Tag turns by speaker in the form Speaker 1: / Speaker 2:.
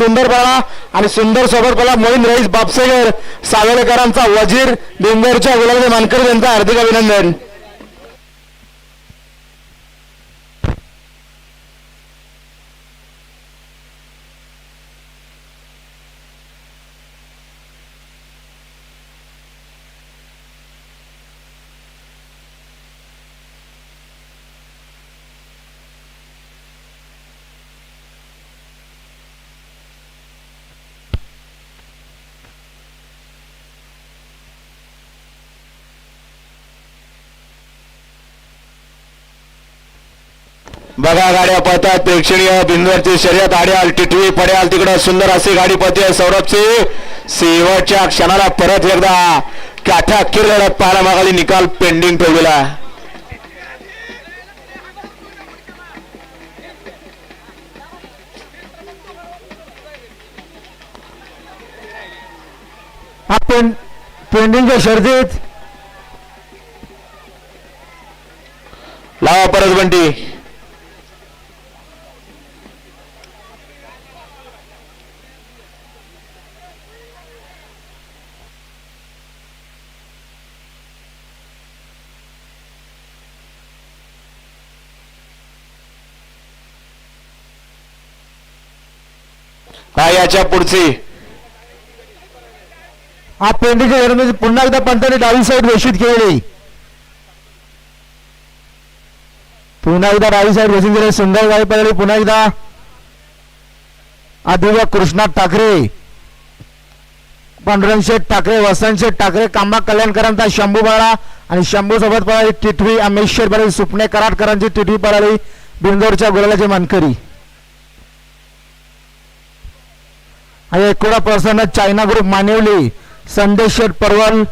Speaker 1: सुंदर पळा आणि सुंदर सोबत पळा मोहीन रईस बापसेगर सावेलेकरांचा वजीर डिंगरच्या गुलाबी मानकर यांचं हार्दिक अभिनंदन. बघा गाड्या पळतात. प्रेक्षणीय बिंदूवरची शर्यत आड्याल टिटवी पड्याल तिकडं सुंदर अशी गाडी पळते. सौरभची शेवटच्या क्षणाला परत एकदा काठ्या किरलढत पाहायला मागाली निकाल पेंडिंग ठेवलेला
Speaker 2: पें पेंडिंगच्या शर्दीत
Speaker 1: लावा परत बंटी. काय याच्या पुढची.
Speaker 2: हा पेंडीच्या शर्दीत पुन्हा एकदा पंताने डावी साईड घोषित केलेली. पुन्हा एकदा डावी साईड घोषित केली सुंदर गाडी पडली पुन्हा एकदा. आदिव्य कृष्णा ठाकरे. पांडुरंग शेठ ठाकरे वसंत शेठ ठाकरे कांबा कल्याणकरांचा शंभू बाळा आणि शंभू सोबत पळाली टिटवी अमेश्वर पळाली सुपणे कराडकरांची टिटवी पळाली बिंदोरच्या गुलालाची मानकरी. आणि एकोणा प्रसन्न चायना ग्रुप मानिवली संदेश शेठ परवल